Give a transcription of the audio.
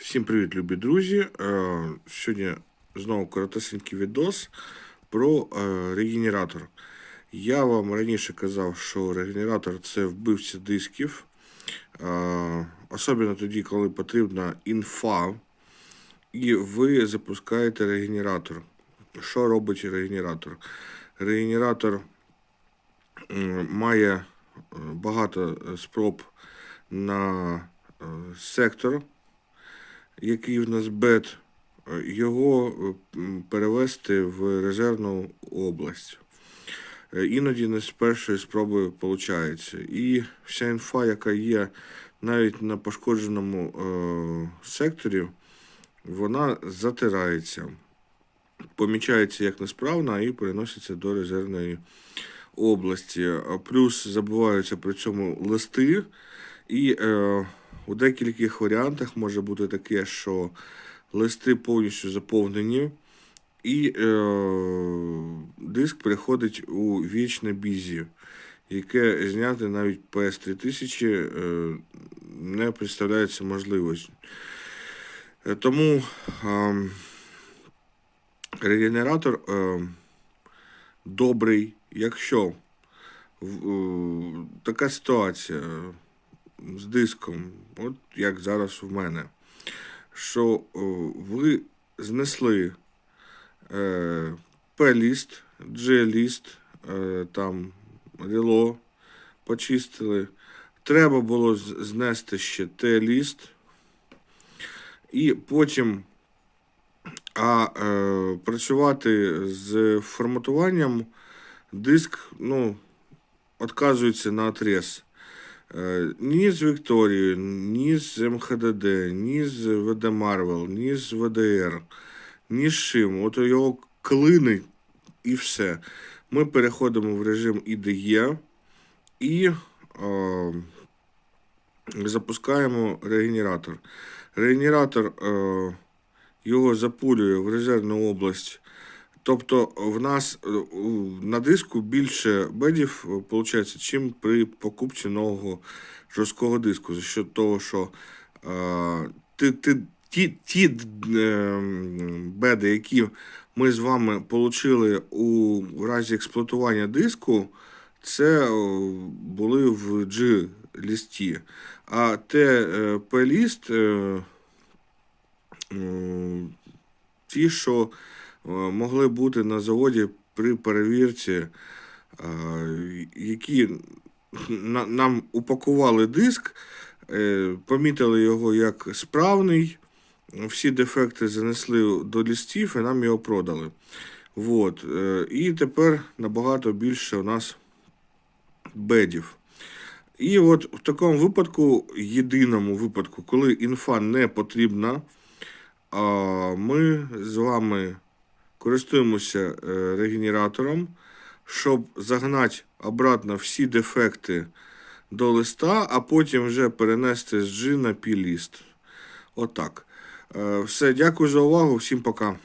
Всім привіт, любі друзі. Е, Сьогодні знову коротесенький відос про е, регенератор. Я вам раніше казав, що регенератор це вбивця дисків. Е, Особливо тоді, коли потрібна інфа, і ви запускаєте регенератор. Що робить регенератор? Регенератор має багато спроб на сектор який в нас бет, е, його е, перевести в резервну область. Е, Іноді не з першої спроби виходить. І вся інфа, яка є навіть на пошкодженому е, секторі, вона затирається, помічається як несправна і переноситься до резервної області. Плюс забуваються при цьому листи. І е, у деяких варіантах може бути таке, що листи повністю заповнені, і е, диск переходить у вічне бізі, яке зняти навіть PS3000 е, не представляється можливістю. Е, Тому е, регенератор е, добрий, якщо е, така ситуація з диском, от як зараз в мене, що ви знесли е, P-ліст, G-ліст, е, там рело почистили. Треба було знести ще Т-ліст. І потім а, е, працювати з форматуванням диск ну, відказується на отрез. Е, Ні з Вікторією, ні з МХДД, ні з ВД Марвел, ні з ВДР, ні з чим. От його клинить і все. Ми переходимо в режим IDE і е, запускаємо регенератор. Регенератор е, його запулює в резервну область. Тобто в нас е, на диску більше бедів виходить, чим при покупці нового жорсткого диску. За що того, що е, ти, ти, ті, ті е, беди, які ми з вами отримали у разі експлуатування диску, це е, були в G-лісті. А те е, P-ліст, е, м, ті, що е, могли бути на заводі при перевірці, е, які нам упакували диск, е, помітили його як справний, всі дефекти занесли до лістів і нам його продали. Вот. е, І тепер набагато більше у нас бедів. І от в такому випадку, єдиному випадку, коли інфа не потрібна, ми з вами користуємося е, регенератором, щоб загнати обратно всі дефекти до листа, а потім вже перенести з G на P-ліст. Отак. Е, Все, дякую за увагу, всім пока.